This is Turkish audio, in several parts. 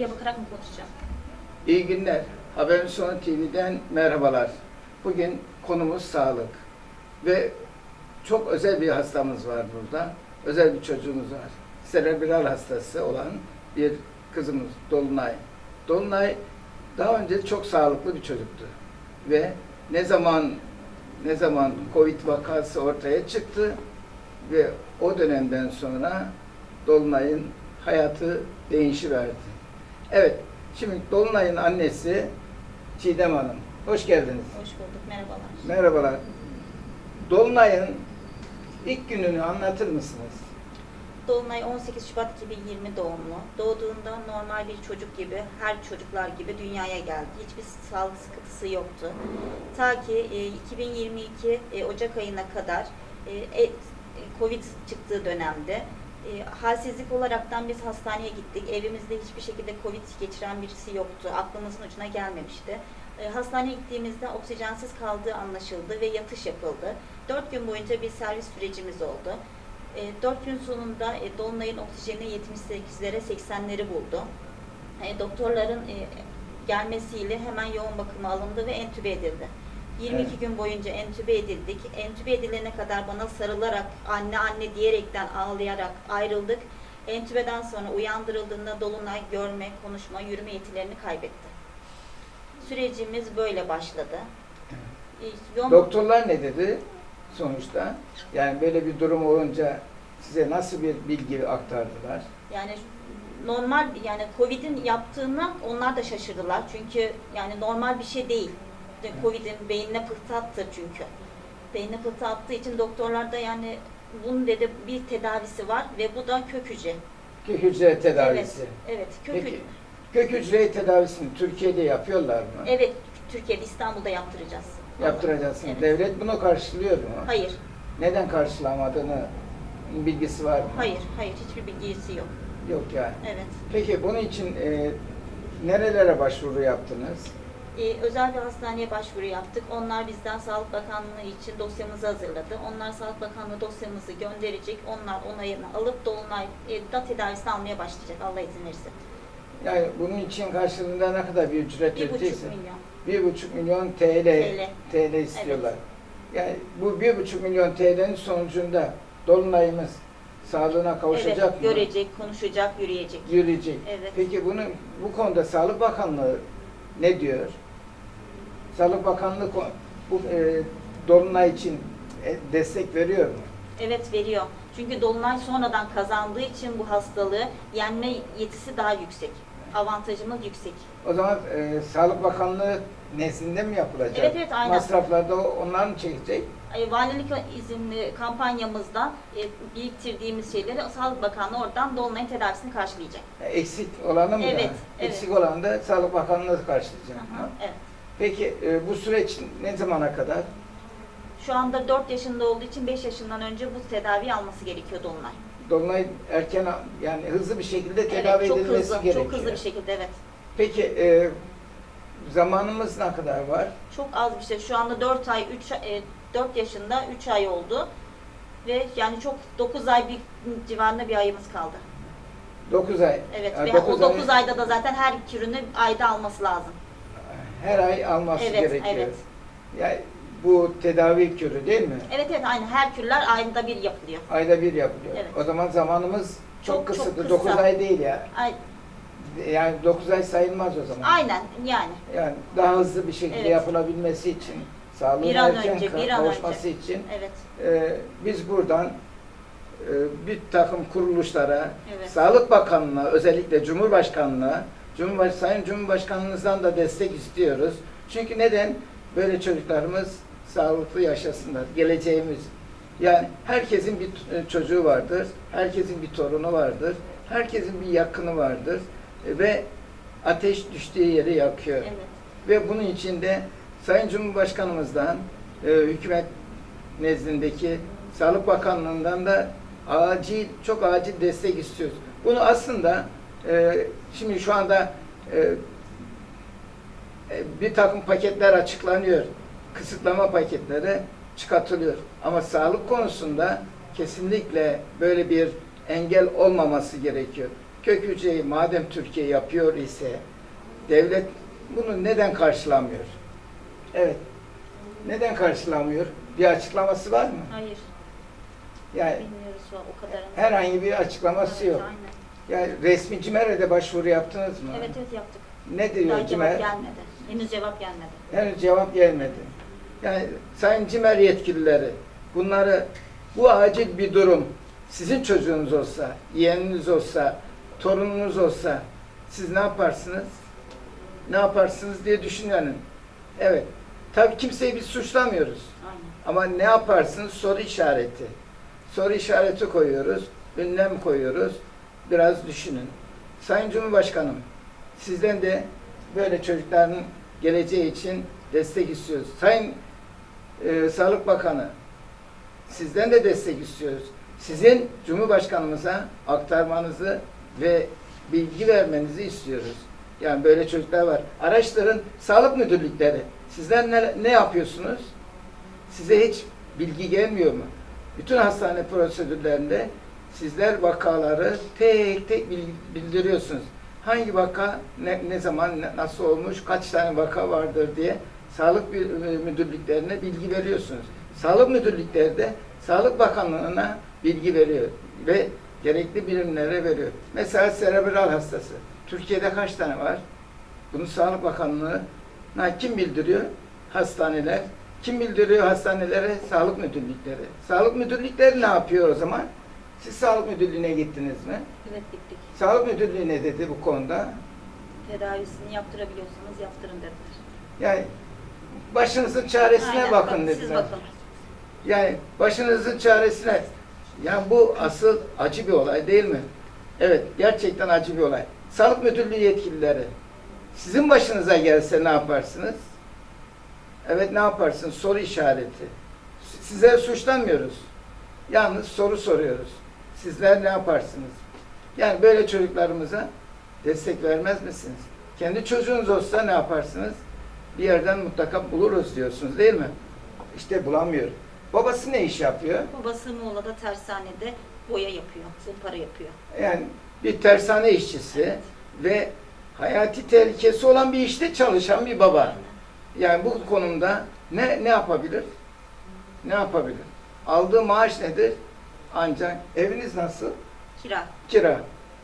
Oraya bakarak mı konuşacağım? İyi günler. Haberin Sonu TV'den merhabalar. Bugün konumuz sağlık. Ve çok özel bir hastamız var burada. Özel bir çocuğumuz var. Serebral hastası olan bir kızımız Dolunay. Dolunay daha önce çok sağlıklı bir çocuktu. Ve ne zaman ne zaman Covid vakası ortaya çıktı ve o dönemden sonra Dolunay'ın hayatı değişiverdi. Evet, şimdi Dolunay'ın annesi Çiğdem Hanım. Hoş geldiniz. Hoş bulduk, merhabalar. Merhabalar. Dolunay'ın ilk gününü anlatır mısınız? Dolunay 18 Şubat 2020 doğumlu. Doğduğunda normal bir çocuk gibi, her çocuklar gibi dünyaya geldi. Hiçbir sağlık sıkıntısı yoktu. Ta ki e, 2022 e, Ocak ayına kadar e, e, Covid çıktığı dönemde e, halsizlik olaraktan biz hastaneye gittik. Evimizde hiçbir şekilde Covid geçiren birisi yoktu. Aklımızın ucuna gelmemişti. E, hastaneye gittiğimizde oksijensiz kaldığı anlaşıldı ve yatış yapıldı. 4 gün boyunca bir servis sürecimiz oldu. E, 4 gün sonunda e, Dolunay'ın oksijeni 78'lere 80'leri buldu. E, doktorların e, gelmesiyle hemen yoğun bakıma alındı ve entübe edildi. 22 Evet. gün boyunca entübe edildik. Entübe edilene kadar bana sarılarak, anne anne diyerekten ağlayarak ayrıldık. Entübeden sonra uyandırıldığında Dolunay görme, konuşma, yürüme yetilerini kaybetti. Sürecimiz böyle başladı. Yoğun- Doktorlar ne dedi sonuçta? Yani böyle bir durum olunca size nasıl bir bilgi aktardılar? Yani normal yani Covid'in yaptığına onlar da şaşırdılar. Çünkü yani normal bir şey değil. Covid'in beynine pıhtı attı çünkü. Beynine pıhtı attığı için doktorlar da yani bunun dedi bir tedavisi var ve bu da kök hücre. Kök hücre tedavisi. Evet, evet kök Peki hücre. kök hücre tedavisini Türkiye'de yapıyorlar mı? Evet, Türkiye'de İstanbul'da yaptıracağız. Yaptıracaksınız. Evet. Devlet bunu karşılıyor mu? Hayır, Neden karşılamadığını bilgisi var mı? hayır, hayır hiçbir bilgisi yok. Yok yani. Evet. Peki bunun için e, nerelere başvuru yaptınız? Ee, özel bir hastaneye başvuru yaptık. Onlar bizden Sağlık Bakanlığı için dosyamızı hazırladı. Onlar Sağlık Bakanlığı dosyamızı gönderecek. Onlar onayını alıp Dolunay e, da tedavisini almaya başlayacak Allah izin verirse. Yani bunun için karşılığında ne kadar bir ücret Bir buçuk ödeyeceksin? milyon. Bir buçuk milyon TL, TL. TL istiyorlar. Yani bu bir buçuk milyon TL'nin sonucunda Dolunay'ımız sağlığına kavuşacak evet, mı? görecek, konuşacak, yürüyecek. Yürüyecek. Evet. Peki bunu bu konuda Sağlık Bakanlığı ne diyor? Sağlık Bakanlığı bu e, Dolunay için e, destek veriyor mu? Evet veriyor. Çünkü Dolunay sonradan kazandığı için bu hastalığı yenme yetisi daha yüksek. Avantajımız yüksek. O zaman e, Sağlık Bakanlığı nezdinde mi yapılacak? Evet, evet, aynen. Masrafları da onlar mı çekecek? E, Valilik izinli kampanyamızda e, biriktirdiğimiz şeyleri Sağlık Bakanlığı oradan Dolunay'ın tedavisini karşılayacak. E, Eksik olanı mı? Evet, da? evet. Eksik olanı da Sağlık Bakanlığı karşılayacak. Aha, mı? evet. Peki e, bu süreç ne zamana kadar? Şu anda 4 yaşında olduğu için 5 yaşından önce bu tedaviyi alması gerekiyor Dolunay. Dolunay erken yani hızlı bir şekilde tedavi evet, çok edilmesi hızlı, gerekiyor. çok hızlı bir şekilde evet. Peki e, zamanımız ne kadar var? Çok az bir şey. Şu anda 4 ay, 3 4 yaşında 3 ay oldu. Ve yani çok 9 ay bir civarında bir ayımız kaldı. 9 ay. Evet. Yani ve dokuz o ay- 9 ayda da zaten her ürünü ayda alması lazım. Her ay alması Evet, gerekiyor. evet. Yani bu tedavi kürü değil mi? Evet evet aynı her kürler ayda bir yapılıyor. Ayda bir yapılıyor. Evet. O zaman zamanımız çok, Çok- çok kısıtlı. kısa. 9 ay değil ya. Ay, Yani 9 ay sayılmaz o zaman. aynen yani. Yani daha hızlı bir şekilde Evet. yapılabilmesi için, sağlığın Bir an erken önce, bir an kavuşması önce. için Evet. e, biz buradan e, bir takım kuruluşlara, Evet. Sağlık Bakanlığı'na, özellikle Cumhurbaşkanlığı'na, Cumhurbaş Sayın Cumhurbaşkanımızdan da destek istiyoruz. Çünkü neden? Böyle çocuklarımız sağlıklı yaşasınlar. Geleceğimiz. Yani herkesin bir t- çocuğu vardır, herkesin bir torunu vardır, herkesin bir yakını vardır E, ve ateş düştüğü yeri yakıyor. Evet. Ve bunun için de Sayın Cumhurbaşkanımızdan, e, hükümet nezdindeki Sağlık Bakanlığı'ndan da acil, çok acil destek istiyoruz. Bunu aslında e, şimdi şu anda e, e, bir takım paketler açıklanıyor. Kısıtlama paketleri çıkartılıyor. Ama sağlık konusunda kesinlikle böyle bir engel olmaması gerekiyor. kök hücreyi madem Türkiye yapıyor ise devlet bunu neden karşılamıyor? Evet. Neden karşılamıyor? Bir açıklaması var mı? Hayır, Yani bilmiyoruz o kadarını. herhangi bir açıklaması Evet, yok. Aynen. Yani resmi CİMER'e de başvuru yaptınız mı? Evet evet yaptık. Ne diyor Daha cevap CİMER? gelmedi. Henüz cevap gelmedi. Henüz cevap gelmedi. Yani Sayın CİMER yetkilileri bunları bu acil bir durum sizin çocuğunuz olsa, yeğeniniz olsa, torununuz olsa siz ne yaparsınız? Ne yaparsınız diye düşünün. Evet. Tabii kimseyi biz suçlamıyoruz. Aynen. Ama ne yaparsınız? Soru işareti. Soru işareti koyuyoruz, ünlem koyuyoruz. Biraz düşünün. Sayın Cumhurbaşkanım, sizden de böyle çocukların geleceği için destek istiyoruz. Sayın e, Sağlık Bakanı, sizden de destek istiyoruz. Sizin Cumhurbaşkanımıza aktarmanızı ve bilgi vermenizi istiyoruz. Yani böyle çocuklar var. Araştırın sağlık müdürlükleri. Sizler ne, ne yapıyorsunuz? Size hiç bilgi gelmiyor mu? Bütün hastane prosedürlerinde sizler vakaları tek tek bil- bildiriyorsunuz. Hangi vaka ne, ne zaman ne- nasıl olmuş, kaç tane vaka vardır diye sağlık müdürlüklerine bilgi veriyorsunuz. Sağlık müdürlükleri de Sağlık Bakanlığı'na bilgi veriyor ve gerekli birimlere veriyor. Mesela serebral hastası. Türkiye'de kaç tane var? Bunu Sağlık Bakanlığı'na kim bildiriyor? Hastaneler. Kim bildiriyor hastanelere? Sağlık müdürlükleri. Sağlık müdürlükleri ne yapıyor o zaman? Siz sağlık müdürlüğüne gittiniz mi? Evet gittik. Sağlık müdürlüğü ne dedi bu konuda? Tedavisini yaptırabiliyorsanız yaptırın dediler. Yani başınızın çaresine Aynen, bakın bak- dediler. Siz bakın. Yani başınızın çaresine. Yani bu asıl acı bir olay değil mi? Evet, gerçekten acı bir olay. Sağlık Müdürlüğü yetkilileri, sizin başınıza gelse ne yaparsınız? Evet, ne yaparsınız? Soru işareti. Sizleri suçlamıyoruz. Yalnız soru soruyoruz. Sizler ne yaparsınız? Yani böyle çocuklarımıza destek vermez misiniz? Kendi çocuğunuz olsa ne yaparsınız? Bir yerden mutlaka buluruz diyorsunuz değil mi? İşte bulamıyor. Babası ne iş yapıyor? Babası Muğla'da tersanede boya yapıyor, zımpara yapıyor. Yani bir tersane işçisi ve hayati tehlikesi olan bir işte çalışan bir baba. Yani bu konumda ne ne yapabilir? Ne yapabilir? Aldığı maaş nedir? Ancak eviniz nasıl? Kira. Kira.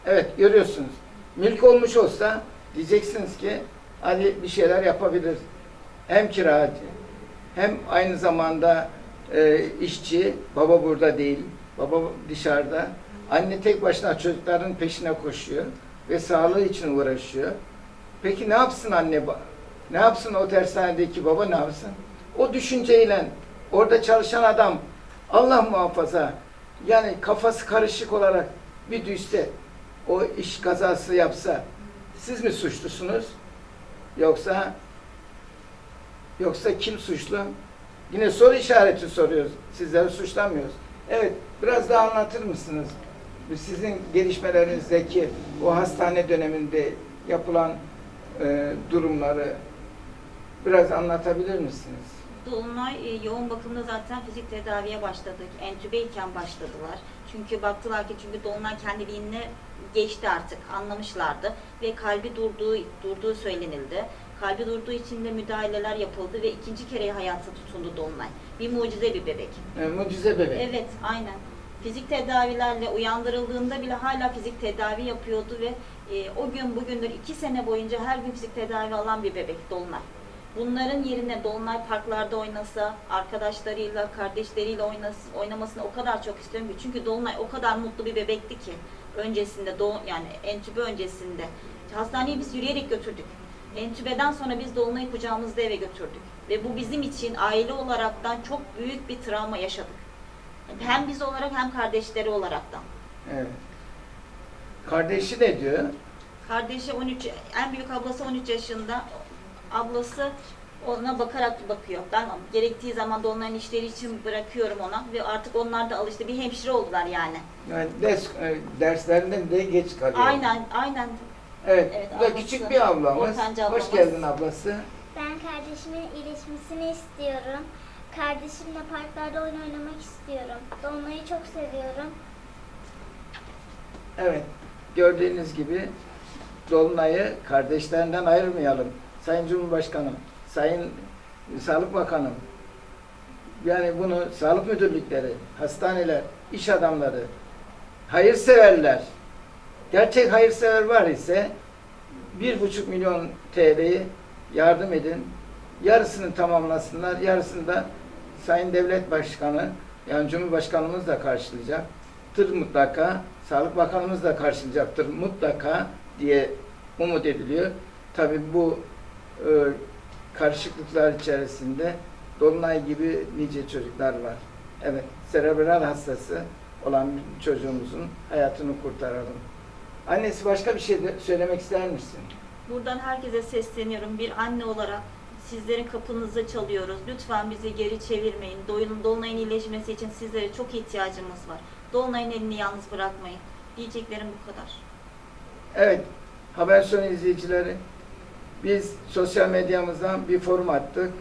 Evet görüyorsunuz. Mülk olmuş olsa diyeceksiniz ki hadi bir şeyler yapabilir. Hem kiracı hem aynı zamanda e, işçi. Baba burada değil. Baba dışarıda. Anne tek başına çocukların peşine koşuyor ve sağlığı için uğraşıyor. Peki ne yapsın anne? Ne yapsın o tersanedeki baba ne yapsın? O düşünceyle orada çalışan adam Allah muhafaza yani kafası karışık olarak bir düşse o iş kazası yapsa siz mi suçlusunuz? Yoksa yoksa kim suçlu? Yine soru işareti soruyoruz. Sizleri suçlamıyoruz. Evet, biraz daha anlatır mısınız? Sizin gelişmelerinizdeki o hastane döneminde yapılan e, durumları biraz anlatabilir misiniz? Dolunay e, yoğun bakımda zaten fizik tedaviye başladık. Entübeyken başladılar. Çünkü baktılar ki çünkü Dolunay kendiliğine geçti artık anlamışlardı ve kalbi durduğu durduğu söylenildi. Kalbi durduğu için de müdahaleler yapıldı ve ikinci kere hayata tutundu Dolunay. Bir mucize bir bebek. E, mucize bebek. Evet, aynen. Fizik tedavilerle uyandırıldığında bile hala fizik tedavi yapıyordu ve e, o gün bugündür iki sene boyunca her gün fizik tedavi alan bir bebek Dolunay. Bunların yerine Dolunay parklarda oynasa, arkadaşlarıyla, kardeşleriyle oynasın, oynamasını o kadar çok istiyorum ki. Çünkü Dolunay o kadar mutlu bir bebekti ki öncesinde, doğum, yani entübe öncesinde. Hastaneye biz yürüyerek götürdük. Entübeden sonra biz Dolunay'ı kucağımızda eve götürdük. Ve bu bizim için aile olaraktan çok büyük bir travma yaşadık. Hem biz olarak hem kardeşleri olaraktan. Evet. Kardeşi ne diyor? Kardeşi 13, en büyük ablası 13 yaşında. Ablası ona bakarak bakıyor. Ben gerektiği zaman da onların işleri için bırakıyorum ona ve artık onlar da alıştı. Bir hemşire oldular yani. Yani ders, e, derslerinden de geç kalıyor. Aynen, aynen. Evet, Evet, bu da ablası. küçük bir ablamız. Ortanca Hoş ablamız. geldin ablası. Ben kardeşimin iyileşmesini istiyorum. Kardeşimle parklarda oyun oynamak istiyorum. Dolunay'ı çok seviyorum. Evet. gördüğünüz gibi Dolunay'ı kardeşlerinden ayırmayalım. Sayın Cumhurbaşkanım, Sayın Sağlık Bakanım, yani bunu sağlık müdürlükleri, hastaneler, iş adamları, hayırseverler, gerçek hayırsever var ise bir buçuk milyon TL'yi yardım edin. Yarısını tamamlasınlar, yarısını da Sayın Devlet Başkanı, yani Cumhurbaşkanımız da karşılayacak. Tır mutlaka, Sağlık Bakanımız da karşılayacaktır mutlaka diye umut ediliyor. Tabii bu e, karışıklıklar içerisinde Dolunay gibi nice çocuklar var. Evet, serebral hastası olan bir çocuğumuzun hayatını kurtaralım. Annesi başka bir şey de söylemek ister misin? Buradan herkese sesleniyorum. Bir anne olarak sizlerin kapınızda çalıyoruz. Lütfen bizi geri çevirmeyin. Dolunay'ın iyileşmesi için sizlere çok ihtiyacımız var. Dolunay'ın elini yalnız bırakmayın. Diyeceklerim bu kadar. Evet, haber sonu izleyicileri. Biz sosyal medyamızdan bir forum attık.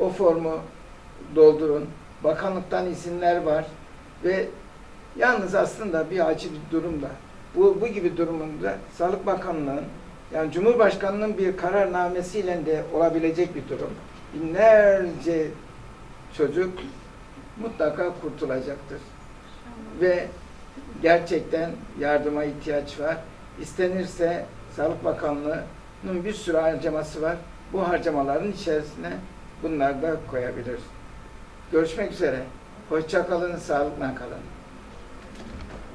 O formu doldurun. Bakanlıktan isimler var ve yalnız aslında bir acı bir durumda. Bu, bu gibi durumunda Sağlık Bakanlığı'nın yani Cumhurbaşkanı'nın bir kararnamesiyle de olabilecek bir durum. Binlerce çocuk mutlaka kurtulacaktır. Ve gerçekten yardıma ihtiyaç var. İstenirse Sağlık Bakanlığı'nın bir sürü harcaması var. Bu harcamaların içerisine bunlar da koyabilir. Görüşmek üzere. Hoşça kalın, sağlıkla kalın.